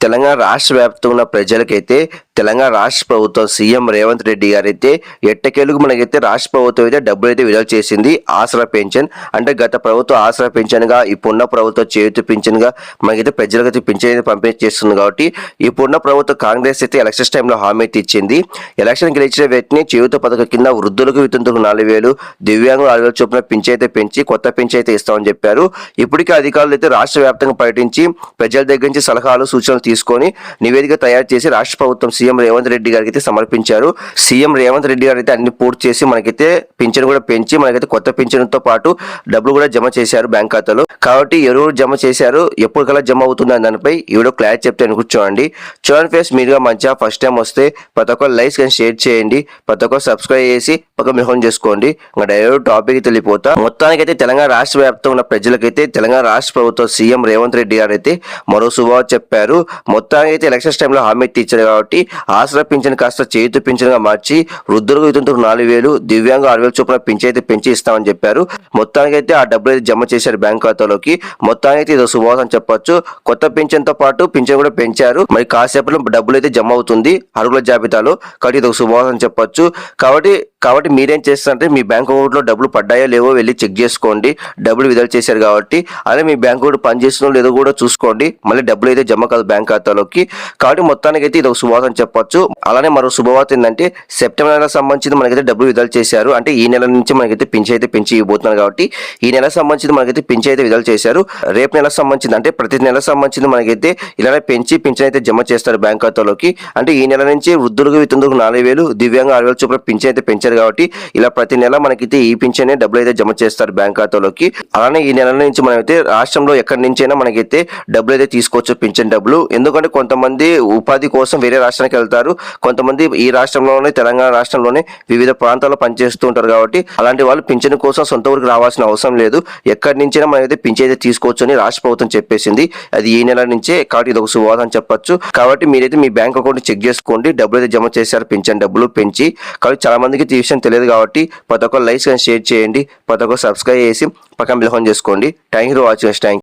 తెలంగాణ రాష్ట్ర వ్యాప్తంగా ఉన్న ప్రజలకైతే తెలంగాణ రాష్ట్ర ప్రభుత్వం సీఎం రేవంత్ రెడ్డి గారు అయితే ఎట్టకేలకు మనకైతే రాష్ట్ర ప్రభుత్వం అయితే డబ్బులు అయితే విడుదల చేసింది ఆసరా పెన్షన్. అంటే గత ప్రభుత్వం ఆసరా పెన్షన్గా ఇప్పుడున్న ప్రభుత్వం చేతి పెన్షన్గా మనకైతే ప్రజలకైతే పెన్షన్ అయితే పంపిణీ చేస్తుంది కాబట్టి ఇప్పుడున్న ప్రభుత్వం కాంగ్రెస్ అయితే ఎలక్షన్స్ టైంలో హామీ అయితే ఇచ్చింది. ఎలక్షన్ గెలిచిన వ్యక్తిని చేయుత పథకం కింద వృద్ధులకు వితంతులకు నాలుగు వేలు దివ్యాంగులు ఆరు వేలు చొప్పున పెంచి అయితే పెంచి కొత్త పెంచి అయితే ఇస్తామని చెప్పారు. ఇప్పటికే అధికారులు అయితే రాష్ట్ర వ్యాప్తంగా పర్యటించి ప్రజల దగ్గర నుంచి సలహాలు సూచనలు తీసుకొని నివేదిక తయారు చేసి రాష్ట్ర ప్రభుత్వం సీఎం రేవంత్ రెడ్డి గారికి అయితే సమర్పించారు. సీఎం రేవంత్ రెడ్డి గారు అయితే అన్ని పూర్తి చేసి మనకైతే పింఛన్ కూడా పెంచి మనకైతే కొత్త పింఛన్తో పాటు డబ్బులు కూడా జమ చేశారు బ్యాంక్ ఖాతాలో. కాబట్టి ఎవరు జమ చేశారు ఎప్పటికల్లా జమ అవుతుంది అని దానిపై ఈ వీడియో క్లారిటీ చెప్తాను కూర్చోండి. చూడండి ఫేస్ మీరుగా మంచిగా ఫస్ట్ టైం వస్తే ప్రతి ఒక్కరు లైక్స్ కానీ షేర్ చేయండి. ప్రతి ఒక్కరు సబ్స్క్రైబ్ చేసి ఒక మిహం చేసుకోండి. ఇంకా డైరెక్ట్ టాపిక్ తెలిపోతా మొత్తానికైతే తెలంగాణ రాష్ట్ర వ్యాప్తంగా ఉన్న ప్రజలకైతే తెలంగాణ రాష్ట్ర ప్రభుత్వం సీఎం రేవంత్ రెడ్డి గారు అయితే మరో శుభవార్త చెప్పారు. మొత్తానికి అయితే ఎలక్షన్స్ టైంలో హామీ ఇచ్చారు కాబట్టి ఆసరా పింఛన్ కాస్త చేతు పింఛన్గా మార్చి వృద్ధులకు వితంతులకు నాలుగు వేలు దివ్యాంగ ఆరు వేల చొప్పున పింఛన్ అయితే పెంచి ఇస్తామని చెప్పారు. మొత్తానికి అయితే ఆ డబ్బులు అయితే జమ చేశారు బ్యాంక్ ఖాతాలోకి. మొత్తానికి అయితే ఇది శుభవాసం అని చెప్పొచ్చు. కొత్త పింఛన్తో పాటు పింఛన్ కూడా పెంచారు. మరి కాసేపట్లో డబ్బులు అయితే జమ అవుతుంది అరుగుల జాబితాలో. కాబట్టి ఇది ఒక శుభవాసం అని చెప్పొచ్చు. కాబట్టి కాబట్టి మీరేం చేస్తారంటే మీ బ్యాంక్ అకౌంట్లో డబ్బులు పడ్డాయో లేవో వెళ్ళి చెక్ చేసుకోండి. డబ్బులు విడుదల చేశారు కాబట్టి. అదే మీ బ్యాంక్ అకౌంట్ పనిచేస్తుందో లేదో కూడా చూసుకోండి. మళ్ళీ డబ్బులు అయితే జమ కాదు బ్యాంక్ ఖాతాలోకి కాబట్టి మొత్తానికి అయితే ఇది ఒక శుభవార్త అని చెప్పొచ్చు. అలానే మరో శుభవార్త ఏంటంటే సెప్టెంబర్ నెల సంబంధించి మనకైతే డబ్బులు విడుదల చేశారు. అంటే ఈ నెల నుంచి మనకైతే పింఛ అయితే పెంచి ఇవ్వబోతున్నారు కాబట్టి ఈ నెల సంబంధించి మనకైతే పింఛ అయితే విడుదల చేశారు. రేపు నెల సంబంధించి అంటే ప్రతి నెల సంబంధించి మనకైతే ఇలానే పెంచి పింఛన్ అయితే జమ చేస్తారు బ్యాంక్ ఖాతాలోకి. అంటే ఈ నెల నుంచి వృద్ధులకు వితంతులకు నాలుగు వేలు దివ్యాంగ ఆరు వేల చొప్పున పింఛన్ అయితే పెంచారు కాబట్టి ఇలా ప్రతి నెల మనకైతే ఈ పింఛన్ డబ్బులు అయితే జమ చేస్తారు బ్యాంక్ ఖాతాలోకి. అలానే ఈ నెల నుంచి మనమైతే రాష్ట్రంలో ఎక్కడి నుంచైనా మనకైతే డబ్బులు అయితే తీసుకోవచ్చు పింఛన్ డబ్బులు. ఎందుకంటే కొంతమంది ఉపాధి కోసం వేరే రాష్ట్రానికి వెళ్తారు. కొంతమంది ఈ రాష్ట్రంలోనే తెలంగాణ రాష్ట్రంలోనే వివిధ ప్రాంతాల్లో పనిచేస్తూ ఉంటారు కాబట్టి అలాంటి వాళ్ళు పింఛన్ కోసం సొంత ఊరికి రావాల్సిన అవసరం లేదు. ఎక్కడి నుంచైనా మనమైతే పింఛన్ అయితే తీసుకోవచ్చు అని రాష్ట్ర ప్రభుత్వం చెప్పేసింది. అది ఈ నెల నుంచే కాబట్టి ఇది ఒక శుభవార్త అని చెప్పొచ్చు. కాబట్టి మీరైతే మీ బ్యాంక్ అకౌంట్ చెక్ చేసుకోండి. డబ్బులు అయితే జమ చేశారు పింఛన్ డబ్బులు పెంచి. కాబట్టి చాలా మందికి ఈ విషయం తెలియదు కాబట్టి ప్రతి ఒక్కరు లైక్స్ కానీ షేర్ చేయండి ప్రతి ఒక్కరు సబ్స్క్రైబ్ చేసి పక్కన బిల్హోన్ చేసుకోండి. Thank you watching thank